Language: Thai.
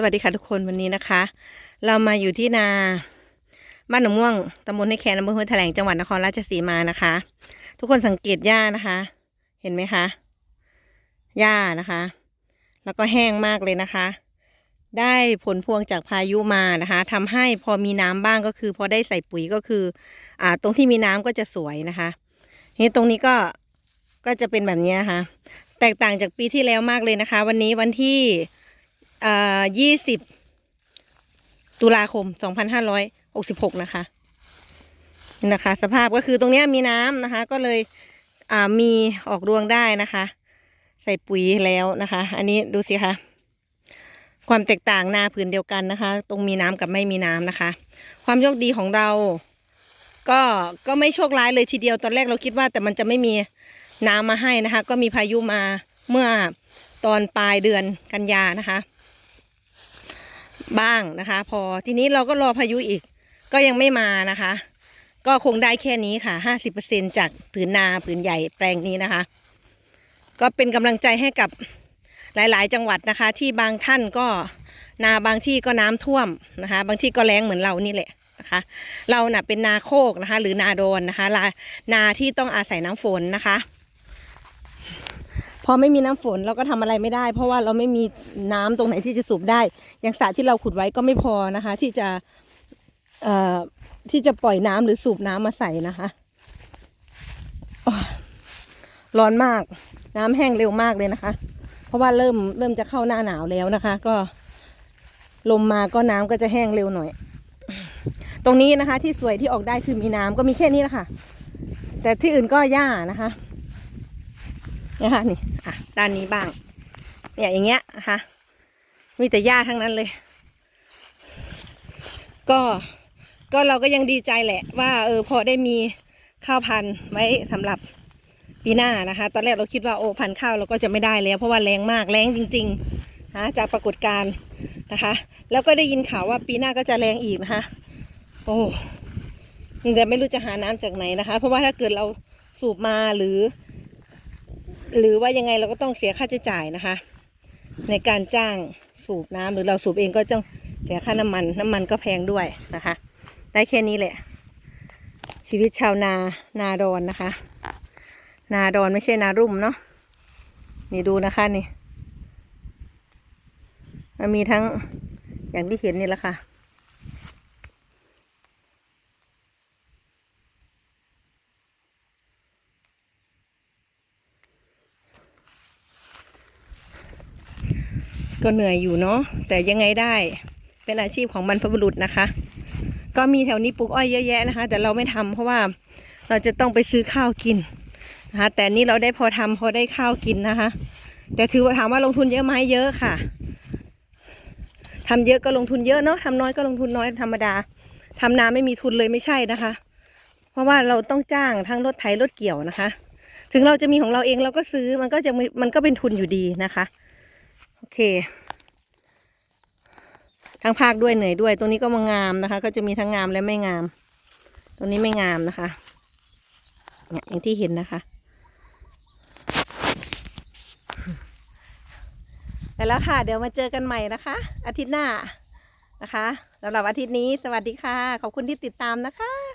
สวัสดีค่ะทุกคนวันนี้นะคะ เรามาอยู่ที่นาบ้านหนองม่วงตำบลให้แคนอำเภอห้วยแถลงจังหวัดนครราชสีมานะคะ ทุกคนสังเกตหญ้านะคะ เห็นไหมคะหญ้านะคะ แล้วก็แห้งมากเลยนะคะ ได้ผลพวงจากพายุมานะคะทำให้พอมีน้ำบ้างก็คือ พอได้ใส่ปุ๋ยก็คือ อ่า ตรงที่มีน้ำก็จะสวยนะคะนี้ตรงนี้ก็ก็จะเป็นแบบนี้นะคะแตกต่างจากปีที่แล้วมากเลยนะคะ วันนี้วันที่ อ่ายี่สิบตุลาคมสองพันห้าร้อยหกสิบหกนะคะนี่นะคะ สภาพก็คือตรงนี้มีน้ำนะคะ ก็เลยอ่ามีออกรวงได้นะคะ ใส่ปุ๋ยแล้วนะคะ อันนี้ดูสิคะความแตกต่างนาผืนเดียวกันนะคะ ตรงมีน้ำกับไม่มีน้ำนะคะ ความโชคดีของเรา ก็ก็ไม่โชคร้ายเลยทีเดียวตอนแรกเราคิดว่า แต่มันจะไม่มีน้ำมาให้นะคะ ก็มีพายุมาเมื่อตอนปลายเดือนกันยานะคะ บ้างนะคะ พอทีนี้เราก็รอพายุอีก ก็ยังไม่มานะคะ ก็คงได้แค่นี้ค่ะห้าสิบเปอร์เซ็นจากผืนนาผืนใหญ่แปลงนี้นะคะ ก็เป็นกำลังใจให้กับหลาย ๆ จังหวัดนะคะ ที่บางท่านก็นาบางที่ก็น้ำท่วมนะคะ บางที่ก็แล้งเหมือนเรานี่แหละนะคะ เราน่ะเป็นนาโคกนะคะ หรือนาโดนนะคะลานาที่ต้องอาศัยน้ำฝนนะคะ พอไม่มีน้ำฝนเราก็ทำอะไรไม่ได้ เพราะว่าเราไม่มีน้ำตรงไหนที่จะสูบได้ อย่างสระที่เราขุดไว้ก็ไม่พอนะคะ ที่จะที่จะปล่อยน้ำหรือสูบน้ำมาใส่นะคะร้อนมากน้ำแห้งเร็วมากเลยนะคะ เพราะว่าเริ่มเริ่มจะเข้าหน้าหนาวแล้วนะคะ ก็ลมมาก็น้ำก็จะแห้งเร็วหน่อย ตรงนี้นะคะ ที่สวยที่ออกได้คือมีน้ำก็มีแค่นี้แหละค่ะ แต่ที่อื่นก็หญ้านะคะเนี่ยค่ะนี่ ด้านนี้บ้าง เนี่ยอย่างเงี้ยนะคะ มีแต่หญ้าทั้งนั้นเลย ก็ก็เราก็ยังดีใจแหละ ว่าเออพอได้มีข้าวพันธุ์ไว้สำหรับปีหน้านะคะ ตอนแรกเราคิดว่าโอ้พันธุ์ข้าวเราก็จะไม่ได้แล้ว เพราะว่าแรงมากแรงจริงๆนะจากปรากฏการณ์นะคะ แล้วก็ได้ยินข่าวว่าปีหน้าก็จะแรงอีกนะคะโอ้แต่ไม่รู้จะหาน้ำจากไหนนะคะ เพราะว่าถ้าเกิดเราสูบมาหรือ หรือว่ายังไงเราก็ต้องเสียค่าใช้จ่ายนะคะ ในการจ้างสูบน้ำหรือเราสูบเองก็ต้องเสียค่าน้ำมัน น้ำมันก็แพงด้วยนะคะ ได้แค่นี้แหละ ชีวิตชาวนานาดอนนะคะ นาดอนไม่ใช่นารุ่มเนาะนี่ดูนะคะนี่มันมีทั้งอย่างที่เห็นนี่แหละค่ะ ก็เหนื่อยอยู่เนาะแต่ยังไงได้เป็นอาชีพของบรรพบุรุษนะคะ ก็มีแถวนี้ปลูกอ้อยเยอะแยะนะคะ แต่เราไม่ทำเพราะว่าเราจะต้องไปซื้อข้าวกินนะคะแต่นี่เราได้พอทำพอได้ข้าวกินนะคะ แต่ถือว่าถามว่าลงทุนเยอะไหมเยอะค่ะทำเยอะก็ลงทุนเยอะเนาะทำน้อยก็ลงทุนน้อยธรรมดาทำนาไม่มีทุนเลยไม่ใช่นะคะ เพราะว่าเราต้องจ้างทั้งรถไถรถเกี่ยวนะคะ ถึงเราจะมีของเราเองเราก็ซื้อมันก็จะมันก็เป็นทุนอยู่ดีนะคะ โอเค ทั้งภาคด้วยเหนื่อยด้วย ตรงนี้ก็มางามนะคะ ก็จะมีทั้งงามและไม่งาม ตรงนี้ไม่งามนะคะเนี่ยอย่างที่เห็นนะคะ ไปแล้วค่ะ เดี๋ยวมาเจอกันใหม่นะคะ อาทิตย์หน้านะคะสำหรับอาทิตย์นี้ สวัสดีค่ะ ขอบคุณที่ติดตามนะคะ